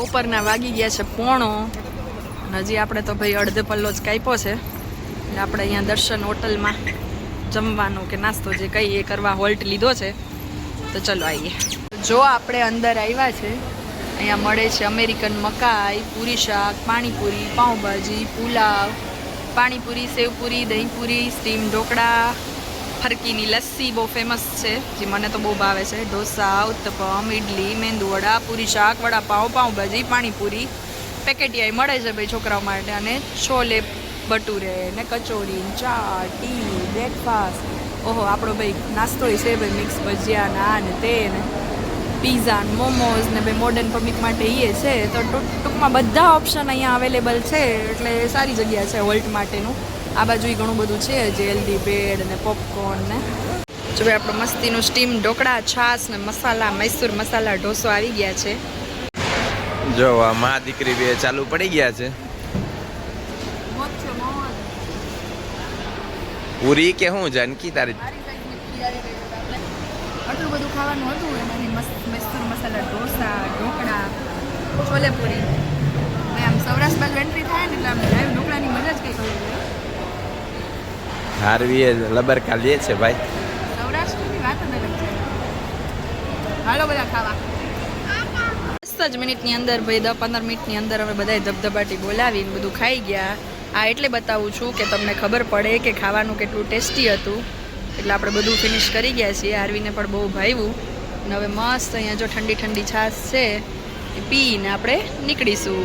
બપોરના વાગી ગયા છે પોણો. હજી આપણે તો ભાઈ અડધે પલ્લો જ કાપ્યો છે. એટલે આપણે અહીંયા દર્શન હોટલમાં જમવાનું કે નાસ્તો જે કઈ એ કરવા હોલ્ટ લીધો છે. તો ચલો આવીએ. જો આપણે અંદર આવ્યા છે, અહીંયા મળે છે અમેરિકન મકાઈ, પૂરી શાક, પાણીપુરી, પાઉંભાજી, પુલાવ, પાણીપુરી, સેવપુરી, દહીંપુરી, સ્ટીમ ઢોકળા ફરકીની લસ્સી બહુ ફેમસ છે, જે મને તો બહુ ભાવે છે. ઢોસા, ઉત્તપમ ઇડલી મેંદુવડા પૂરી શાક, વડા પાઉં પાઉંભાજી પાણીપુરી. પેકેટિયાઈ મળે છે ભાઈ છોકરાઓ માટે. અને છોલે, ભટુરે ને કચોરી ચા ટી બ્રેકફાસ્ટ ઓહો, આપણો ભાઈ નાસ્તો છે ભાઈ મિક્સ ભજીયા ના ને તે ને પીઝા ને મોમોઝ ને ભાઈ મોડર્ન પબ્લિક માટે એ છે. તો ટૂંક- ટૂંકમાં બધા ઓપ્શન અહીંયા અવેલેબલ છે. એટલે સારી જગ્યા છે હોલ્ટ માટેનું. આ બાજુ ઘણું બધું છે જે હેલ્ધી બ્રેડ ને પોપકોર્ન ને. જો ભાઈ આપણો મસ્તીનું સ્ટીમ ઢોકળા છાશ ને મસાલા મૈસૂર મસાલા ઢોસો આવી ગયા છે. જો આ મા દીકરી બે ચાલુ પડી ગયા છે. પૂરી કે હું જાનકી તારી. આટલું બધું ખાવાનું હતું એમાંથી મસ્ત મૈસૂર મસાલા ઢોસા ઢોકળા છોલે પૂરી. આમ સૌરાષ્ટ્ર બાજુ એન્ટ્રી થાય ને એટલે આમ ઢોકળાની મજા જ કંઈક હોય. હારવી એ લબરકા લે છે ભાઈ હાલો બધા ખાવા. દસ જ મિનિટની અંદર ભાઈ, દસ પંદર મિનિટની અંદર અમે બધાએ ધબધબાટી બોલાવીને બધું ખાઈ ગયા. આ એટલે બતાવું છું કે તમને ખબર પડે કે ખાવાનું કેટલું ટેસ્ટી હતું. એટલે આપણે બધું ફિનિશ કરી ગયા છીએ. આરવીને પણ બહુ ભાવ્યું. અને હવે મસ્ત અહીંયા જો ઠંડી ઠંડી છાશ છે, એ પીને આપણે નીકળીશું.